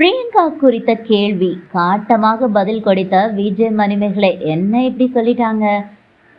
பிரியங்கா குறித்த கேள்வி காட்டமாக பதில் கொடுத்த விஜய் மணிமேகலை. என்ன இப்படி சொல்லிட்டாங்க?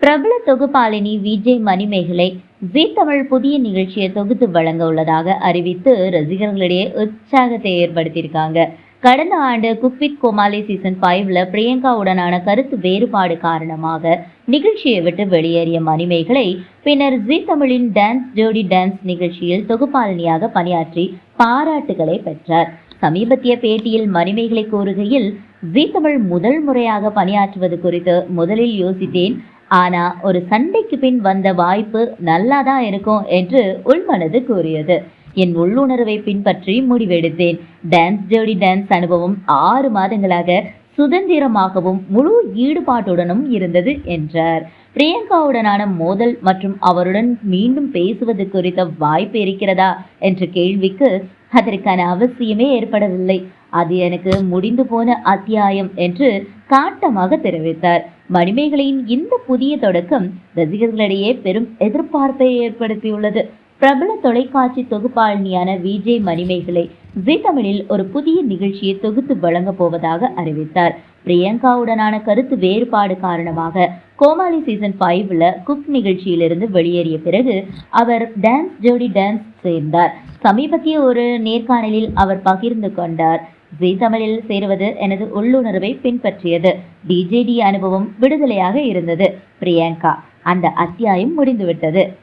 பிரபல தொகுப்பாளினி விஜய் மணிமேகலை ஜீ தமிழ் புதிய நிகழ்ச்சியை தொகுத்து வழங்க உள்ளதாக அறிவித்து ரசிகர்களிடையே உற்சாகத்தை ஏற்படுத்தியிருக்காங்க. கடந்த ஆண்டு குக்வித் கோமாலி சீசன் ஃபைவ்ல பிரியங்காவுடனான கருத்து வேறுபாடு காரணமாக நிகழ்ச்சியை விட்டு வெளியேறிய மணிமேகலை பின்னர் ஜீ தமிழின் டான்ஸ் ஜோடி டான்ஸ் நிகழ்ச்சியில் தொகுப்பாளினியாக பணியாற்றி பாராட்டுகளை பெற்றார். சமீபத்திய பேட்டியில் மணிமைகளை கூறுகையில் ஜி தமிழ் முதல் முறையாக பணியாற்றுவது குறித்து முதலில் யோசித்தேன். ஆனா ஒரு சண்டைக்கு பின் வந்த வாய்ப்பு நல்லாதான் இருக்கும் என்று உள்மனது கூறியது. என் உள்ளுணர்வை பின்பற்றி முடிவெடுத்தேன். டான்ஸ் ஜோடி டான்ஸ் அனுபவம் ஆறு மாதங்களாக சுதந்திரமாகவும் முழு ஈடுபாட்டுடனும் இருந்தது என்றார். பிரியங்காவுடனான மோதல் மற்றும் அவருடன் மீண்டும் பேசுவது குறித்த வாய்ப்பு இருக்கிறதா என்ற கேள்விக்கு அதற்கான அவசியமே ஏற்படவில்லை. அது எனக்கு முடிந்து போன அத்தியாயம் என்று காட்டமாக தெரிவித்தார். மணிமேகலையின் இந்த புதிய தொடக்கம் ரசிகர்களிடையே பெரும் எதிர்பார்ப்பை ஏற்படுத்தியுள்ளது. பிரபல தொலைக்காட்சி தொகுப்பாளினியான விஜய் மணிமேகலை ஜி தமிழில் ஒரு புதிய நிகழ்ச்சியை தொகுத்து வழங்கப் போவதாக அறிவித்தார். பிரியங்காவுடனான கருத்து வேறுபாடு காரணமாக கோமாளி சீசன் ஃபைவ்ல குக் நிகழ்ச்சியிலிருந்து வெளியேறிய பிறகு அவர் டான்ஸ் ஜோடி டான்ஸ் சேர்ந்தார். சமீபத்திய ஒரு நேர்காணலில் அவர் பகிர்ந்து கொண்டார். ஜி தமிழில் சேருவது எனது உள்ளுணர்வை பின்பற்றியது. டிஜேடி அனுபவம் விடுதலையாக இருந்தது. பிரியங்கா அந்த அத்தியாயம் முடிந்துவிட்டது.